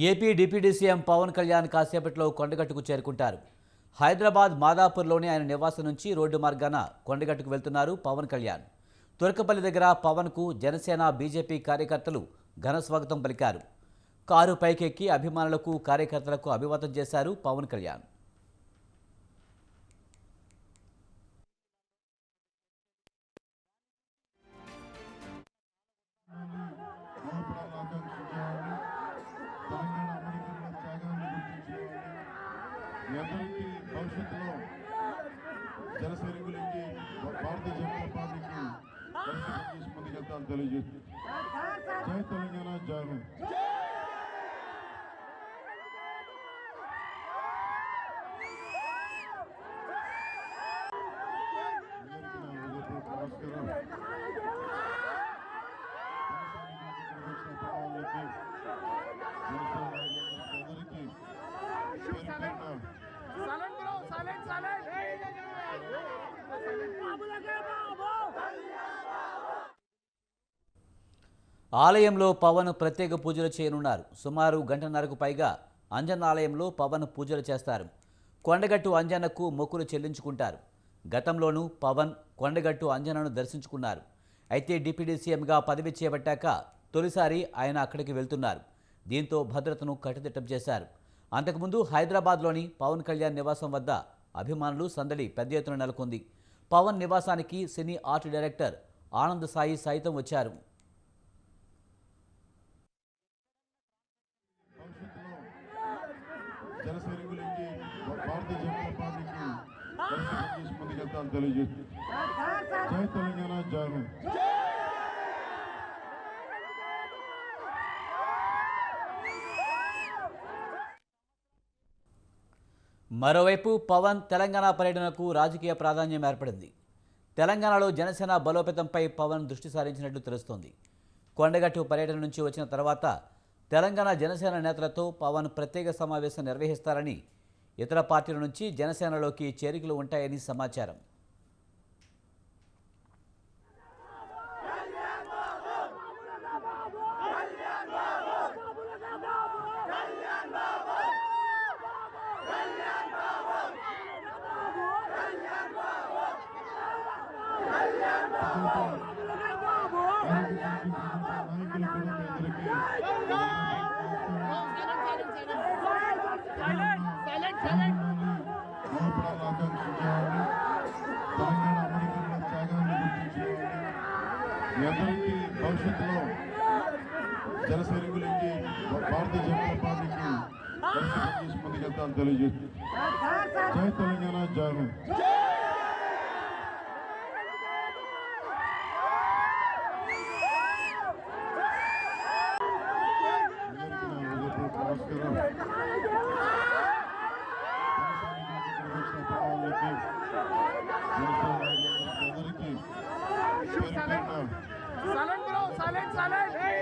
AP deputy CM Pawan Kalyan కాసేపట్లో కొండగట్టుకు చేరుకుంటారు. హైదరాబాద్ మాదాపూర్లోని ఆయన నివాసం నుంచి రోడ్డు మార్గాన కొండగట్టుకు వెళ్తున్నారు పవన్ కళ్యాణ్. తురకపల్లి దగ్గర పవన్కు జనసేన బీజేపీ కార్యకర్తలు ఘన స్వాగతం పలికారు. కారు పైకెక్కి అభిమానులకు కార్యకర్తలకు అభివాదం చేశారు పవన్ కళ్యాణ్. మీ అందరికీ భవిష్యత్తులో జనసైనికులకి భారతీయ జనతా పార్టీకి కలిసి పనిచేసి ముందుకెళ్తాను తెలియజేస్తుంది జై తెలంగాణ జై ఆలయంలో పవన్ ప్రత్యేక పూజలు చేయనున్నారు. సుమారు గంటన్నరకు పైగా అంజన్న ఆలయంలో పవన్ పూజలు చేస్తారు. కొండగట్టు అంజన్నకు మొక్కులు చెల్లించుకుంటారు. గతంలోనూ పవన్ కొండగట్టు అంజనను దర్శించుకున్నారు. అయితే డిప్యూటీ సీఎంగా పదవి చేపట్టాక తొలిసారి ఆయన అక్కడికి వెళ్తున్నారు. దీంతో భద్రతను కట్టుదిట్టం చేశారు. అంతకుముందు హైదరాబాద్లోని పవన్ కళ్యాణ్ నివాసం వద్ద అభిమానులు సందడి పెద్ద ఎత్తున నెలకొంది. పవన్ నివాసానికి cine art director Anand Sai సైతం వచ్చారు. భవిష్యత్తులో జనసైనికులకి భారతీయ జనతా పార్టీకి కలిసి పనిచేసి ముందుకెళ్తాను తెలియజేస్తుంది జై తెలంగాణ జై మరోవైపు పవన్ తెలంగాణ పర్యటనకు రాజకీయ ప్రాధాన్యం ఏర్పడింది. తెలంగాణలో జనసేన బలోపేతంపై పవన్ దృష్టి సారించినట్లు తెలుస్తోంది. కొండగట్టు పర్యటన నుంచి వచ్చిన తర్వాత తెలంగాణ జనసేన నేతలతో పవన్ ప్రత్యేక సమావేశం నిర్వహిస్తారని ఇతర పార్టీల నుంచి జనసేనలోకి చేరికలు ఉంటాయని సమాచారం. Silent, silent, అందరికీ భవిష్యత్తులో జనసైనికులకి భారతీయ జనతా పార్టీకి కలిసి పనిచేసి ముందుకెళ్తాను తెలియజేస్తుంది జై తెలంగాణ జై వాళ్ళకి అందరికీ సైలెంట్ సైలెంట్